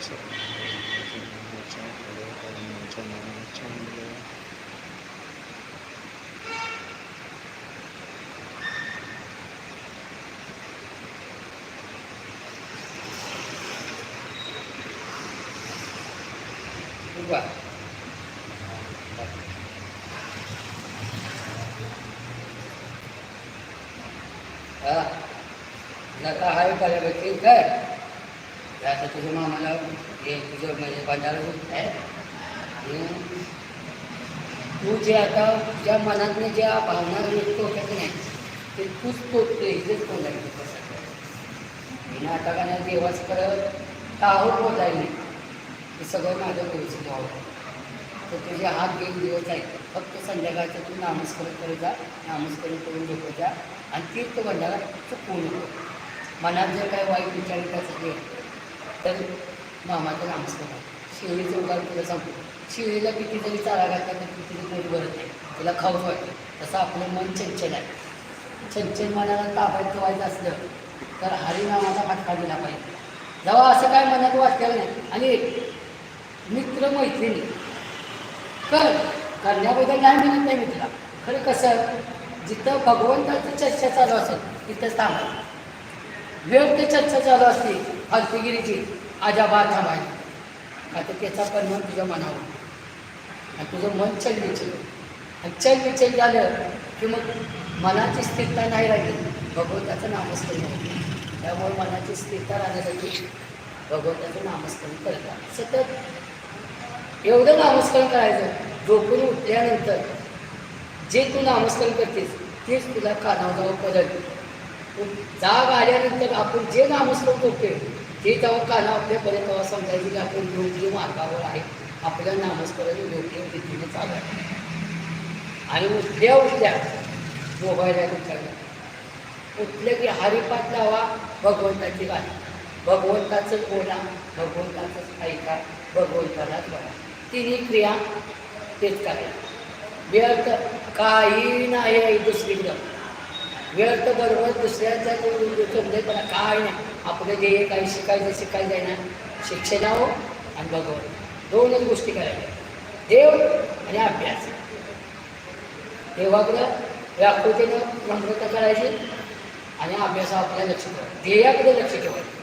केला सर उभा हा नका हाय बऱ्यापैकी काय हे आता तुझ्या मामाला हे तुझं म्हणजे बंधारा होत आहे आणि तू जे आता तुझ्या मनातनं ज्या भावना व्यक्त होत्या की नाही? ते तूच तोडते इथेच तोंडायचं कसं? हे नाही देवास करत टाहून बोलाय नाही हे सगळं माझं व्यवस्थित व्हावं तर तुझे हात घेऊन दिवस आहेत. फक्त संध्याकाळचं तू नामस्करण करत जा नामस्करण करून झोपत जा आणि तीर्थ बंधारा चुकवू नको मनात जर काय वाईट विचार येतात तर मामाचं नामस्कार शिवळीचं उदाहरण तुला सांगतो. शिवळीला किती जरी चारा घातला तर किती तरी पोट भरत नाही. तिला खाऊच वाटतं तसं आपलं मन चंचल आहे. चंचल मनाला ताब्यात ठेवायचं असलं तर हरिनामाचा फटका दिला पाहिजे. जेव्हा असं काय मनात वाटलेलं नाही. आणि मित्र मैत्रिणी कर करण्याबद्दल नाही म्हणत नाही मित्रा. खरं कसं जिथं भगवंताची चर्चा चालू असेल तिथंच थांबायचं वेळ ते चर्चा चालू असते. फालतुगिरीची आजाबा थांबायला का तर त्याचा परिणाम तुझ्या मनावर. आणि तुझं मन चलविचल आणि चलविचल झालं की मग मनाची स्थिरता नाही राहिली. भगवंताचं नामस्मरण होतं. त्यामुळे मनाची स्थिरता राहण्यासाठी भगवंताचं नामस्मरण करतात सतत एवढं नामस्मरण करायचं. झोपून उठल्यानंतर जे तू नामस्मरण करतेस तेच तुला कानावर जाऊन पडल. जाग आल्यानंतर आपण जे नामस्मरण करतोय ही तेव्हा काना आपल्यापर्यंत तेव्हा समजायचं की आपण योग्य मार्गावर आहे. आपल्या नामस्मरण योग्य रीतीने चालू आहे. आणि उठल्या उठल्या मोबाईलला उठायला उठलं की हरिपाठ लावा भगवंताची गाणी भगवंताचंच बोला भगवंताचंच ऐका भगवंतालाच बघा तिन्ही क्रिया तेच करायला व्यर्थ काही नाही दुसरीकडं. वेळ तर बरोबर दुसऱ्याचा समजेपणा म्हणजे काय नाही. आपलं जे काही शिकायचं शिकायचं आहे ना शिक्षणावर आणि भगवंत दोनच गोष्टी करायच्या. देव आणि अभ्यास. देवाकडं व्याकृतीनं नम्रता करायची आणि अभ्यासावर आपल्याला लक्ष ठेवायचं ध्येयाकडे लक्ष ठेवायचं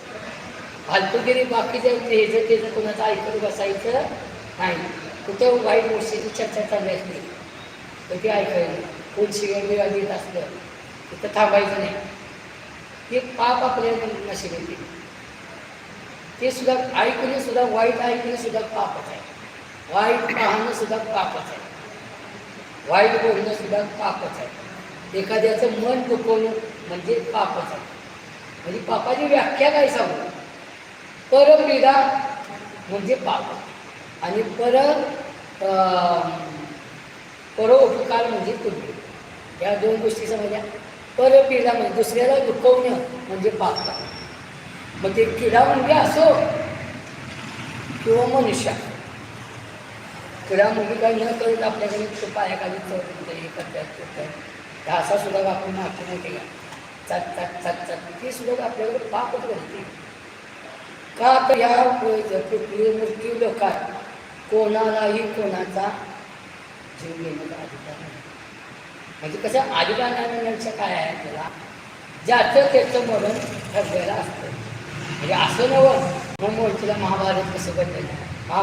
फालतूगिरी बाकीचं ध्येयचं त्याचं कोणाचं ऐकून बसायचं नाही कुठं वाईट गोष्टीची चर्चा चालली असली तर ती ऐकायला. कोण शिवण बिवा देत असलं तिथं थांबायचं नाही. ते पाप आपल्या नशीब येते ते सुद्धा ऐकणे सुद्धा वाईट ऐकणे सुद्धा पापच आहे. वाईट पाहणं सुद्धा पापच आहे. वाईट बोलणं सुद्धा पापच आहे. एखाद्याचं मन दुखवणं म्हणजे पापच आहे. म्हणजे पापाची व्याख्या काय सांगू? परपीडा म्हणजे पाप. आणि पर अं, परोपकार म्हणजे पुण्य या दोन गोष्टी समजल्या? परपीडा म्हणजे दुसऱ्याला दुखवणं म्हणजे पाप. मग ते किडा म्हणजे असो किंवा मनुष्य. किडा म्हणजे काय न करत आपल्याकडे तो पायाखाली चढ हे करतात करतात असा सुद्धा आपण मागतो नाही केला. चट चट चट चट. ते सुद्धा आपल्याकडे पापच घडते का तर ह्या पृथ्वी मृत्यू लोकात कोणालाही कोणाचा जीव घेण्याचा अधिकार नाही. म्हणजे कसं अधिकार काय आहे त्याला? ज्याचं त्याचं मरण ठरलेलं असतं. म्हणजे असं नवं मग महाभारत कसं घडलेलं